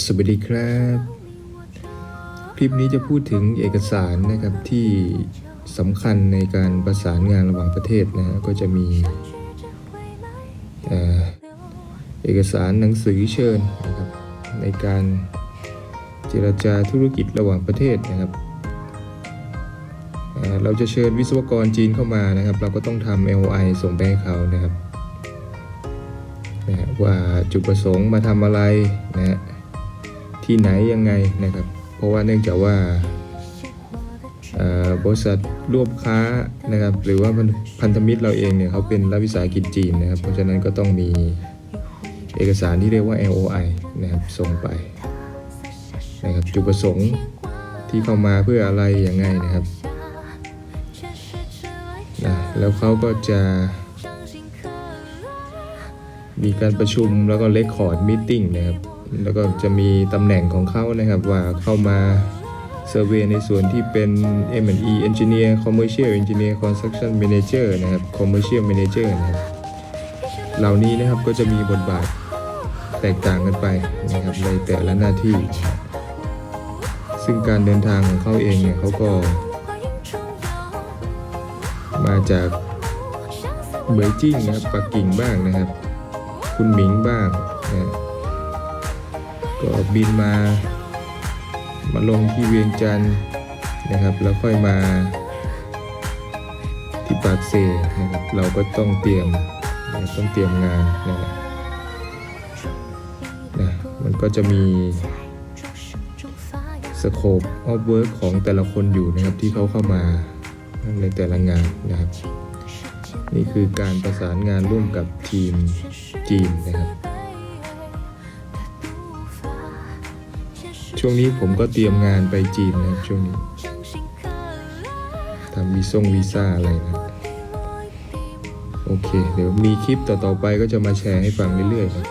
สวัสดีครับ คลิปนี้จะพูดถึงเอกสารนะครับที่สำคัญในการประสานงานระหว่างประเทศนะฮะก็จะมีเอกสารหนังสือเชิญนะครับในการเจรจาธุรกิจระหว่างประเทศนะครับเราจะเชิญวิศวกรจีนเข้ามานะครับ เราก็ต้องทำ LOI ส่งไปให้เขานะครับนะว่าจุดประสงค์มาทำอะไรนะฮะ ที่ไหนยังไงนะครับ เพราะว่าเนื่องจากว่าบริษัทร่วมค้านะครับหรือว่าพันพันธมิตรเราเองเนี่ยเขาเป็นรัฐวิสาหกิจจีนนะครับ เพราะฉะนั้นก็ต้องมีเอกสารที่เรียกว่า LOI นะครับส่งไปนะครับจุดประสงค์ที่เข้ามาเพื่ออะไรยังไงนะครับนะแล้วเขาก็จะ มีการประชุมแล้วก็เลคคอร์ดมิ팅นะครับ แล้วก็จะมีตำแหน่งของเขานะครับว่าเข้ามาเซอร์เวยในส่วนที่เป็น M&E Engineer Commercial Engineer Construction Manager นะครับ Commercial Manager นะครับเหล่านี้นะครับก็จะมีบทบาทแตกต่างกันไปนะครับในแต่ละหน้าที่ ซึ่งการเดินทางของเขาเองเนี่ยเขาก็ มาจากเบยจิ้งนะครับปักกิ่งบ้างนะครับ คุณหมิงบ้างนะ ก็บินมา มาลงที่เวียงจันทร์นะครับ แล้วค่อยมาที่ปากเซนะครับ เราก็ต้องเตรียมนะต้องเตรียมงานนะครับนะมันก็จะมีสโคปออฟเวิร์กของแต่ละคนอยู่นะครับที่เขาเข้ามาในแต่ละงานนะครับ นี่คือการประสานงานร่วมกับทีมจีนนะครับ ช่วงนี้ผมก็เตรียมงานไปจีนนะครับช่วงนี้ทำวีซ่งวีซ่าอะไรนะโอเค เดี๋ยวมีคลิปต่อๆไปก็จะมาแชร์ให้ฟังเรื่อยๆครับ